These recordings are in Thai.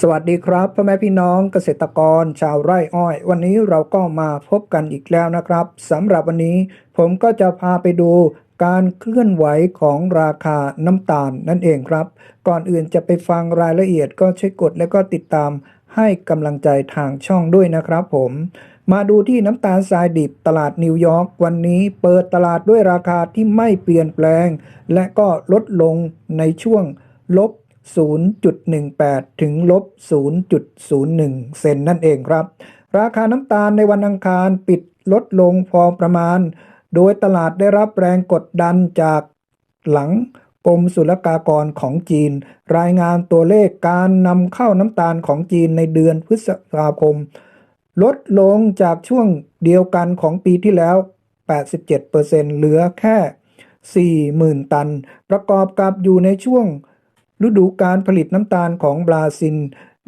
สวัสดีครับพ่อแม่พี่น้องเกษตรกรชาวไร่อ้อย วันนี้เราก็มาพบกันอีกแล้วนะครับสำหรับวันนี้ผมก็จะพาไปดูการเคลื่อนไหวของราคาน้ำตาลนั่นเองครับ ก่อนอื่นจะไปฟังรายละเอียดก็ช่วยกดและก็ติดตามให้กำลังใจทางช่องด้วยนะครับผมมาดูที่น้ำตาลทรายดิบตลาดนิวยอร์กวันนี้เปิดตลาดด้วยราคาที่ไม่เปลี่ยนแปลง และก็ลดลงในช่วงลบ 0.18 ถึงลบ 0.01 เซนนั่นเองครับ ราคาน้ำตาลในวันอังคารปิดลดลงพอประมาณ โดยตลาดได้รับแรงกดดันจากหลังกรมศุลกากรของจีน รายงานตัวเลขการนำเข้าน้ำตาลของจีนในเดือนพฤษภาคม ลดลงจากช่วงเดียวกันของปีที่แล้ว 87%เหลือแค่ 40,000 ตัน ประกอบกับอยู่ในช่วง ฤดูการผลิตน้ำตาลของบราซิล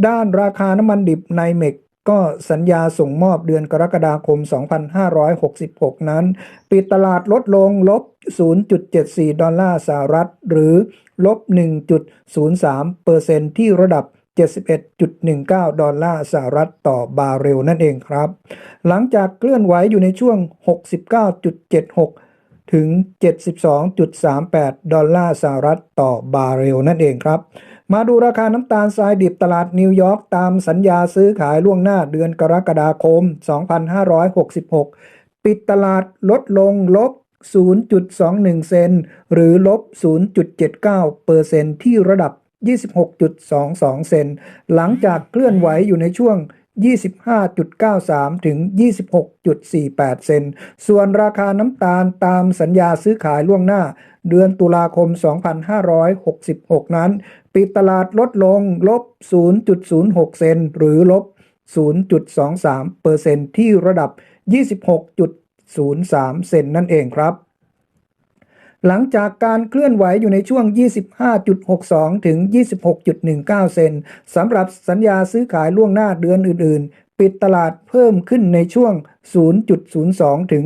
ด้านราคาน้ำมันดิบไนเมกก็สัญญาส่งมอบเดือนกรกฎาคม 2566 นั้น ปิดตลาดลดลงลบ 0.74 ดอลลาร์สหรัฐ หรือลบ 1.03เปอร์เซ็นต์ที่ระดับ 71.19 ดอลลาร์สหรัฐต่อบาร์เรลนั่นเองครับ หลังจากเคลื่อนไหวอยู่ในช่วง 69.76 ถึง 72.38 ดอลลาร์สหรัฐต่อบาร์เรลนั่นเองครับ มาดูราคาน้ำตาลทรายดิบตลาดนิวยอร์กตามสัญญาซื้อขายล่วงหน้าเดือนกรกฎาคม 2566 ปิดตลาดลดลงลบ 0.21 เซนหรือลบ 0.79เปอร์เซนที่ระดับ 26.22 เซนหลังจากเคลื่อนไหวอยู่ในช่วง 25.93 ถึง 26.48 เซน ส่วนราคาน้ำตาลตามสัญญาซื้อขายล่วงหน้า เดือนตุลาคม 2566 นั้น ปิดตลาดลดลงลบ 0.06 เซน หรือลบ 0.23เปอร์เซ็นที่ระดับ 26.03 เซนนั่นเองครับ หลังจากการเคลื่อนไหวอยู่ในช่วง 25.62 ถึง 26.19 เซนสำหรับสัญญาซื้อขายล่วงหน้าเดือนอื่น ๆ ปิดตลาดเพิ่มขึ้นในช่วง 0.02 ถึง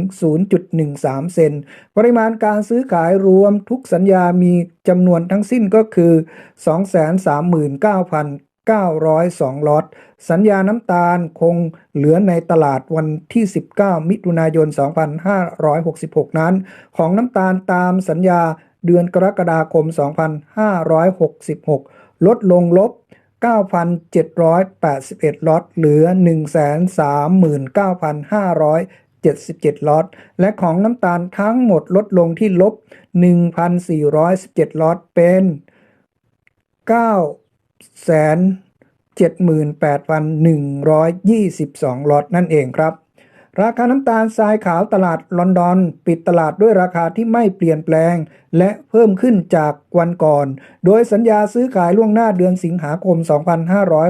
0.13 เซน ปริมาณการซื้อขายรวมทุกสัญญามีจำนวนทั้งสิ้นก็คือ 239,000 902 ล็อต สัญญาน้ำตาลคงเหลือในตลาดวันที่ 19 มิถุนายน 2566 นั้น ของน้ำตาลตามสัญญาเดือนกรกฎาคม 2566 ลดลงลบ 9,781 ล็อต เหลือ 139,577 ล็อต และของน้ำตาลทั้งหมดลดลงที่ลบ 1,417 ล็อต เป็น 9 แสน78,122ล็อตนั่นเองครับ ราคาน้ำตาลทรายขาวตลาดลอนดอน ปิดตลาดด้วยราคาที่ไม่เปลี่ยนแปลง และเพิ่มขึ้นจากวันก่อน โดยสัญญาซื้อขายล่วงหน้าเดือนสิงหาคม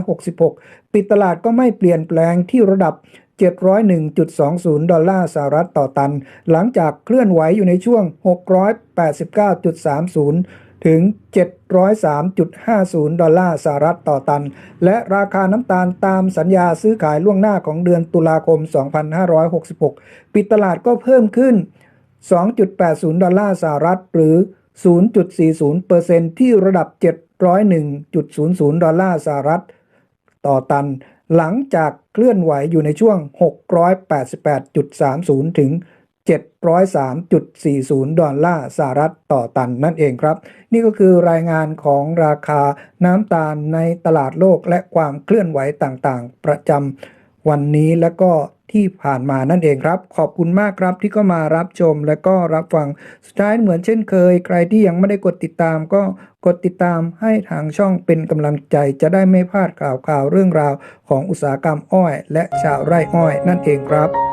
2566 ปิดตลาดก็ไม่เปลี่ยนแปลงที่ระดับ701.20 ดอลลาร์สหรัฐต่อตัน หลังจากเคลื่อนไหวอยู่ในช่วง 689.30 ถึง 703.50 ดอลลาร์สหรัฐต่อตัน และราคาน้ำตาลตามสัญญาซื้อขายล่วงหน้าของเดือนตุลาคม 2566 ปิดตลาดก็เพิ่มขึ้น 2.80 ดอลลาร์สหรัฐหรือ 0.40%ที่ระดับ 701.00 ดอลลาร์สหรัฐต่อตัน หลังจากเคลื่อนไหวอยู่ในช่วง 688.30 ถึง 703.40 ดอลลาร์สหรัฐต่อตันนั่นเองครับ นี่ก็คือรายงานของราคาน้ำตาลในตลาดโลกและความเคลื่อนไหวต่างๆ ประจำวันนี้และก็ที่ผ่านมานั่นเองครับ ขอบคุณมากครับที่ก็มารับชมและก็รับฟังสุดท้ายเหมือนเช่นเคย ใครที่ยังไม่ได้กดติดตามก็กดติดตามให้ทางช่องเป็นกำลังใจจะได้ไม่พลาดข่าวข่าวเรื่องราวของอุตสาหกรรมอ้อย และชาวไร่อ้อยนั่นเองครับ